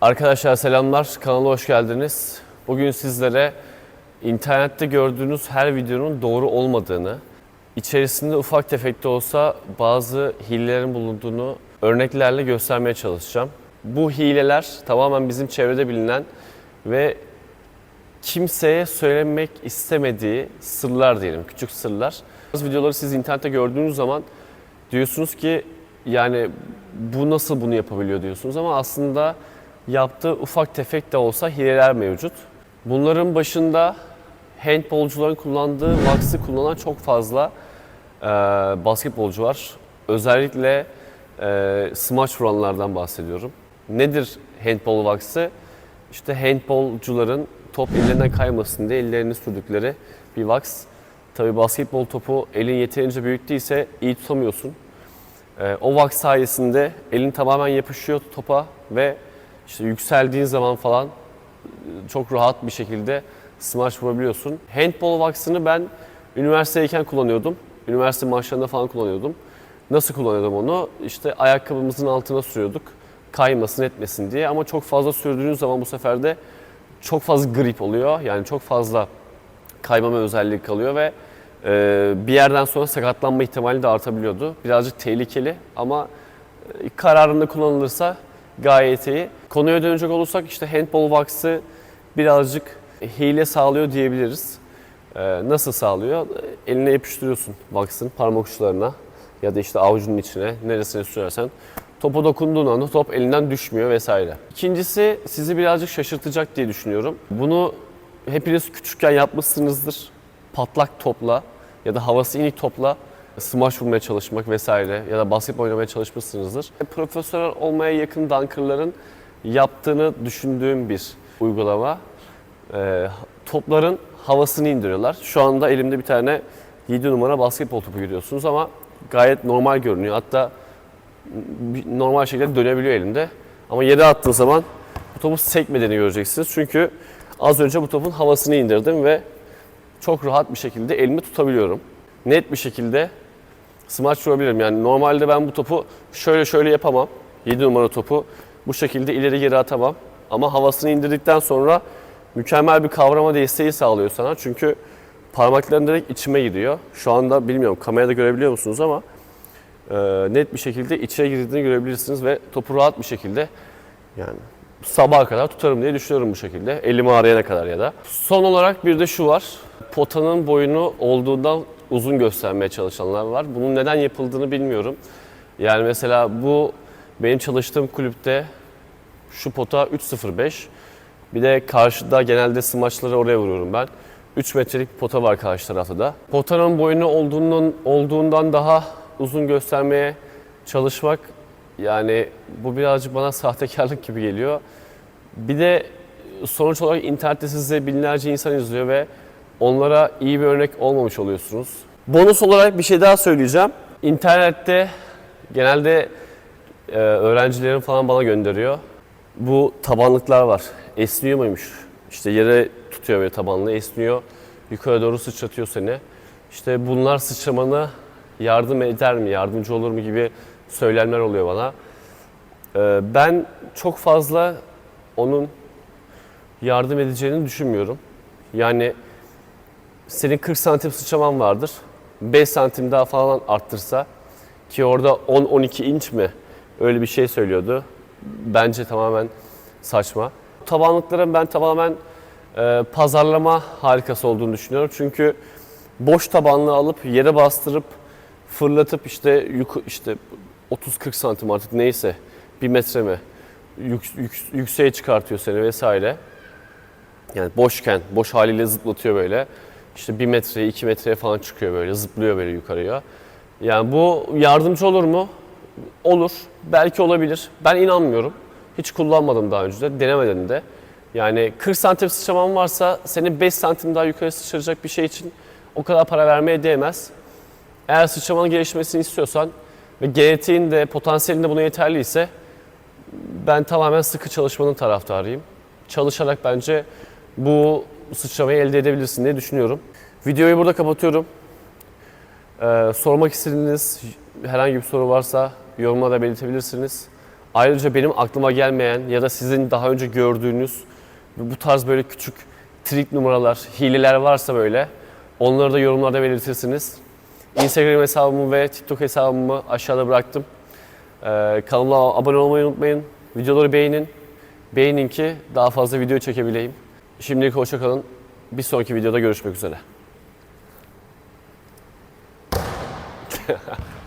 Arkadaşlar selamlar, kanala hoş geldiniz. Bugün sizlere internette gördüğünüz her videonun doğru olmadığını, içerisinde ufak tefek de olsa bazı hilelerin bulunduğunu örneklerle göstermeye çalışacağım. Bu hileler tamamen bizim çevrede bilinen ve kimseye söylemek istemediği sırlar diyelim, küçük sırlar. Bazı videoları siz internette gördüğünüz zaman diyorsunuz ki yani bu nasıl bunu yapabiliyor diyorsunuz ama aslında yaptığı ufak tefek de olsa hileler mevcut. Bunların başında handbolcuların kullandığı wax'ı kullanan çok fazla e, basketbolcu var. Özellikle e, smaç vuranlardan bahsediyorum. Nedir handball wax'ı? İşte handbolcuların top ellerinden kaymasın diye ellerini sürdükleri bir wax. Tabi basketbol topu elin yeterince büyük değilse iyi tutamıyorsun. Ee, o wax sayesinde elin tamamen yapışıyor topa ve işte yükseldiğin zaman falan e, çok rahat bir şekilde smaç vurabiliyorsun. Handball wax'ını ben üniversitedeyken kullanıyordum. Üniversite maçlarında falan kullanıyordum. Nasıl kullanıyordum onu? İşte ayakkabımızın altına sürüyorduk. Kaymasın etmesin diye ama çok fazla sürdüğünüz zaman bu sefer de çok fazla grip oluyor. Yani çok fazla kaymama özelliği kalıyor ve e, bir yerden sonra sakatlanma ihtimali de artabiliyordu. Birazcık tehlikeli ama e, kararında kullanılırsa gayet iyi. Konuya dönecek olursak işte handball wax'ı birazcık hile sağlıyor diyebiliriz. E, nasıl sağlıyor? Eline yapıştırıyorsun wax'ın parmak uçlarına ya da işte avucunun içine neresine sürersen topa dokunduğun anda top elinden düşmüyor vesaire. İkincisi sizi birazcık şaşırtacak diye düşünüyorum. Bunu hepiniz küçükken yapmışsınızdır. Patlak topla ya da havası inik topla smaç vurmaya çalışmak vesaire ya da basketbol oynamaya çalışmışsınızdır. Profesyonel olmaya yakın dunkerların yaptığını düşündüğüm bir uygulama. Ee, topların havasını indiriyorlar. Şu anda elimde bir tane 7 numara basketbol topu görüyorsunuz ama gayet normal görünüyor. Hatta normal şekilde dönebiliyor elimde. Ama yere attığın zaman bu topu sekmediğini göreceksiniz. Çünkü az önce bu topun havasını indirdim ve çok rahat bir şekilde elimi tutabiliyorum. Net bir şekilde smaç vurabilirim. Yani normalde ben bu topu şöyle şöyle yapamam. 7 numara topu bu şekilde ileri geri atamam. Ama havasını indirdikten sonra mükemmel bir kavrama desteği sağlıyor sana. Çünkü parmakların direkt içime giriyor. Şu anda bilmiyorum kamerada görebiliyor musunuz ama e, net bir şekilde içine girdiğini görebilirsiniz ve topu rahat bir şekilde yani sabaha kadar tutarım diye düşünüyorum bu şekilde. Elimi ağrıyana kadar ya da. Son olarak bir de şu var. Potanın boyunu olduğundan uzun göstermeye çalışanlar var. Bunun neden yapıldığını bilmiyorum. Yani mesela bu benim çalıştığım kulüpte şu pota 3.05. Bir de karşıda genelde smaçları oraya vuruyorum ben. 3 metrelik bir pota var karşı tarafta da. Potanın boyunu olduğundan, olduğundan daha uzun göstermeye çalışmak yani bu birazcık bana sahtekarlık gibi geliyor. Bir de sonuç olarak internette size binlerce insan izliyor ve onlara iyi bir örnek olmamış oluyorsunuz. Bonus olarak bir şey daha söyleyeceğim. İnternette genelde e, öğrencilerim falan bana gönderiyor. Bu tabanlıklar var. Esniyor muymuş? İşte yere tutuyor böyle tabanlı, esniyor. Yukarı doğru sıçratıyor seni. İşte bunlar sıçramana yardım eder mi, yardımcı olur mu gibi söylemler oluyor bana. Ee, ben çok fazla onun yardım edeceğini düşünmüyorum. Yani senin 40 santim sıçraman vardır. 5 santim daha falan arttırsa ki orada 10-12 inç mi öyle bir şey söylüyordu. Bence tamamen saçma. Tabanlıkların ben tamamen e, pazarlama harikası olduğunu düşünüyorum. Çünkü boş tabanlığı alıp yere bastırıp fırlatıp işte yuku, işte 30-40 santim artık neyse bir metre mi yük, yük- yükseğe çıkartıyor seni vesaire. Yani boşken, boş haliyle zıplatıyor böyle. İşte bir metreye, iki metreye falan çıkıyor böyle, zıplıyor böyle yukarıya. Yani bu yardımcı olur mu? Olur. Belki olabilir. Ben inanmıyorum. Hiç kullanmadım daha önce de, denemedim de. Yani 40 santim sıçraman varsa seni 5 santim daha yukarı sıçrayacak bir şey için o kadar para vermeye değmez. Eğer sıçramanın gelişmesini istiyorsan ve genetiğin de potansiyelin de buna yeterliyse ben tamamen sıkı çalışmanın taraftarıyım. Çalışarak bence bu sıçramayı elde edebilirsin diye düşünüyorum. Videoyu burada kapatıyorum. Ee, sormak istediğiniz herhangi bir soru varsa yorumlarda belirtebilirsiniz. Ayrıca benim aklıma gelmeyen ya da sizin daha önce gördüğünüz bu tarz böyle küçük trik numaralar, hileler varsa böyle onları da yorumlarda belirtirsiniz. Instagram hesabımı ve TikTok hesabımı aşağıda bıraktım. Ee, kanalıma abone olmayı unutmayın. Videoları beğenin. Beğenin ki daha fazla video çekebileyim. Şimdilik hoşça kalın. Bir sonraki videoda görüşmek üzere.